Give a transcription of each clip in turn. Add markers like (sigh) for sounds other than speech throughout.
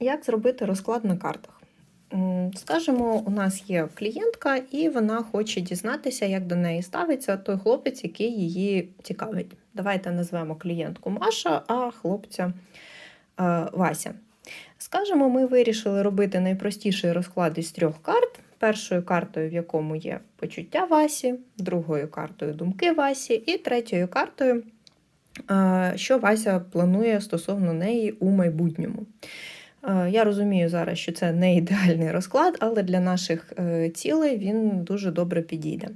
Як зробити розклад на картах? М, Скажемо, у нас є клієнтка, і вона хоче дізнатися, як до неї ставиться той хлопець, який її цікавить. Давайте назвемо клієнтку Маша, а хлопця е, Вася. Скажемо, ми вирішили робити найпростіший розклад із трьох карт. Першою картою, в якому є почуття Васі, другою картою думки Васі, і третьою картою, е, що Вася планує стосовно неї у майбутньому. Е, Я розумію зараз, що це не ідеальний розклад, але для наших е, цілей він дуже добре підійде.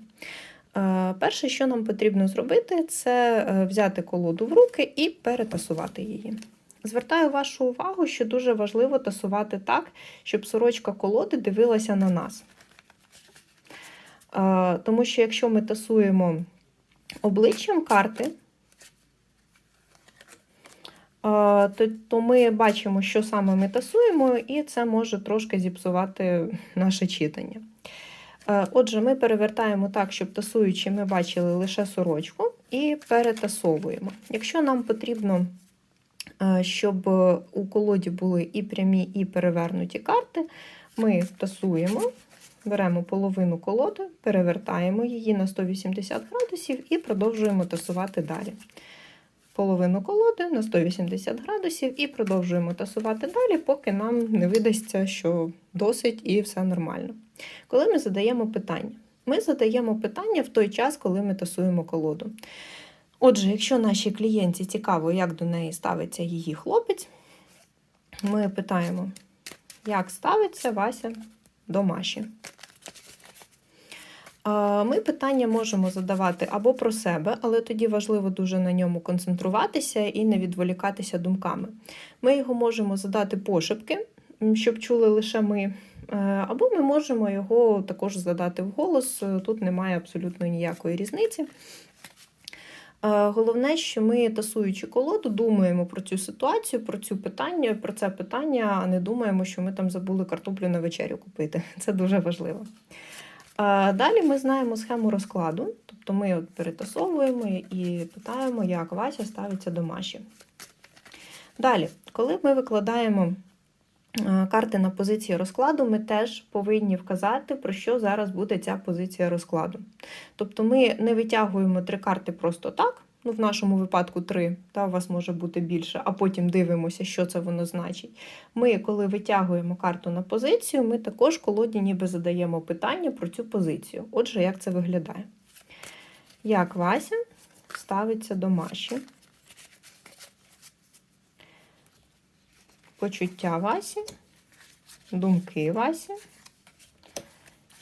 Е, Перше, що нам потрібно зробити, це взяти колоду в руки і перетасувати її. Звертаю вашу увагу, що дуже важливо тасувати так, щоб сорочка колоди дивилася на нас. Тому що якщо ми тасуємо обличчям карти, то, ми бачимо, що саме ми тасуємо, і це може трошки зіпсувати наше читання. Е, Отже, ми перевертаємо так, щоб тасуючи, ми бачили лише сорочку, і перетасовуємо. Якщо нам потрібно, е, щоб у колоді були і прямі, і перевернуті карти, ми тасуємо, беремо половину колоди, перевертаємо її на 180 градусів і продовжуємо тасувати далі половину колоди на 180 градусів і продовжуємо тасувати далі, поки нам не видасться, що досить і все нормально. Коли ми задаємо питання, ми задаємо питання в той час, коли ми тасуємо колоду. Отже, якщо нашій клієнті цікаво, як до неї ставиться її хлопець, ми питаємо, як ставиться Вася до Маші. Ми питання можемо задавати або про себе, але тоді важливо дуже на ньому концентруватися і не відволікатися думками. Ми його можемо задати пошепки, щоб чули лише ми. Е, Або ми можемо його також задати вголос, е, тут немає абсолютно ніякої різниці. Е, Головне, що ми, тасуючи колоду, думаємо про цю ситуацію, про цю питання, про це питання, а не думаємо, що ми там забули картоплю на вечерю купити. Це дуже важливо. А Далі ми знаємо схему розкладу, тобто ми от перетасовуємо і питаємо, як Вася ставиться до Маші. Далі, коли ми викладаємо е, карти на позиції розкладу, ми теж повинні вказати, про що зараз буде ця позиція розкладу. Тобто ми не витягуємо три карти просто так, ну в нашому випадку три, та у вас може бути більше, а потім дивимося, що це воно значить. Ми, коли витягуємо карту на позицію, ми також колоді ніби задаємо питання про цю позицію. Отже, як це виглядає? Як Вася ставиться до Маші? Почуття Васі, думки Васі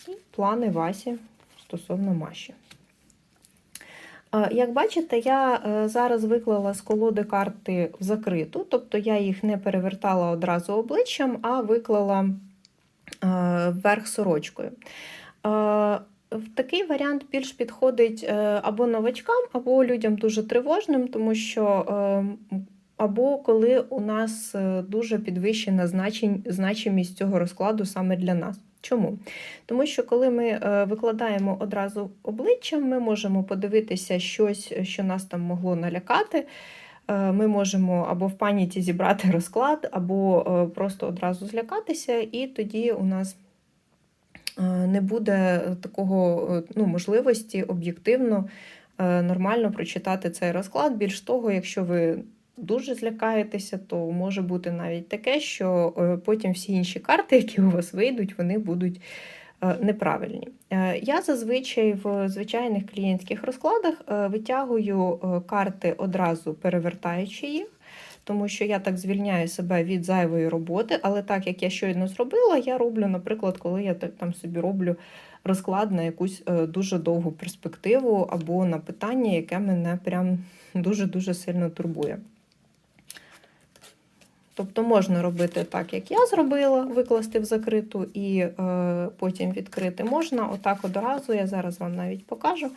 і плани Васі стосовно Маші. Як бачите, я е, зараз виклала з колоди карти в закриту, тобто я їх не перевертала одразу обличчям, а виклала е, вверх сорочкою. Такий варіант більш підходить е, або новачкам, або людям дуже тривожним, тому що або коли у нас е, дуже підвищена значимість цього розкладу саме для нас. Чому? Тому що коли ми е, викладаємо одразу обличчям, ми можемо подивитися щось, що нас там могло налякати. Е, Ми можемо або в паніці зібрати розклад, або просто одразу злякатися, і тоді у нас не буде такого ну, можливості об'єктивно нормально прочитати цей розклад. Більш того, якщо ви дуже злякаєтеся, то може бути навіть таке, що е, потім всі інші карти, які у вас вийдуть, вони будуть е, неправильні. Е, Я зазвичай в звичайних клієнтських розкладах витягую карти одразу перевертаючи їх. Тому що я так звільняю себе від зайвої роботи, але так як я щойно зробила, я роблю, наприклад, коли я так там собі роблю розклад на якусь дуже довгу перспективу або на питання, яке мене прям дуже-дуже сильно турбує. Тобто можна робити так, як я зробила, викласти в закриту і е, потім відкрити. Можна отак одразу, я зараз вам навіть покажу.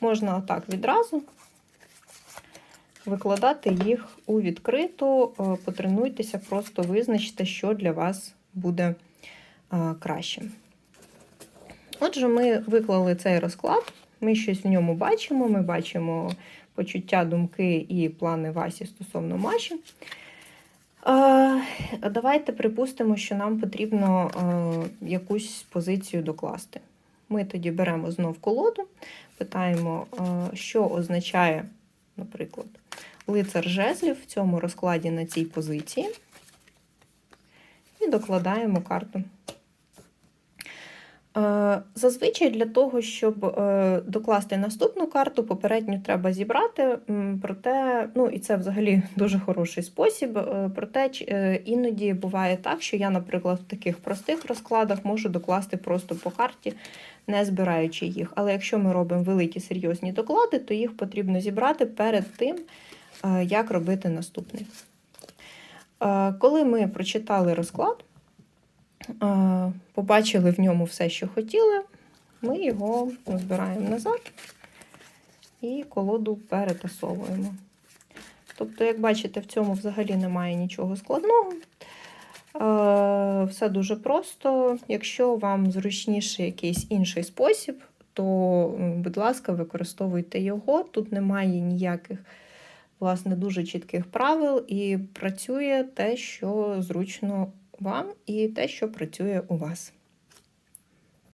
Можна отак відразу викладати їх у відкриту, е, потренуйтеся, просто визначте, що для вас буде е, краще. Отже, ми виклали цей розклад, ми щось в ньому бачимо. Ми бачимо почуття, думки і плани Васі стосовно Маші. Давайте припустимо, що нам потрібно е, якусь позицію докласти. Ми тоді беремо знов колоду, питаємо, е, що означає, наприклад, лицар жезлів в цьому розкладі на цій позиції, і докладаємо карту. Е, Зазвичай для того, щоб е, докласти наступну карту, попередню треба зібрати. Проте, ну і це взагалі (laughs) дуже хороший спосіб. е, Проте іноді буває так, що я, наприклад, в таких простих розкладах можу докласти просто по карті, не збираючи їх. Але якщо ми робимо великі серйозні доклади, то їх потрібно зібрати перед тим, як робити наступний. Коли ми прочитали розклад, побачили в ньому все, що хотіли, ми його збираємо назад і колоду перетасовуємо. Тобто, як бачите, в цьому взагалі немає нічого складного. Все дуже просто. Якщо вам зручніше якийсь інший спосіб, то, будь ласка, використовуйте його. Тут немає ніяких, власне, дуже чітких правил, і працює те, що зручно вам, і те, що працює у вас.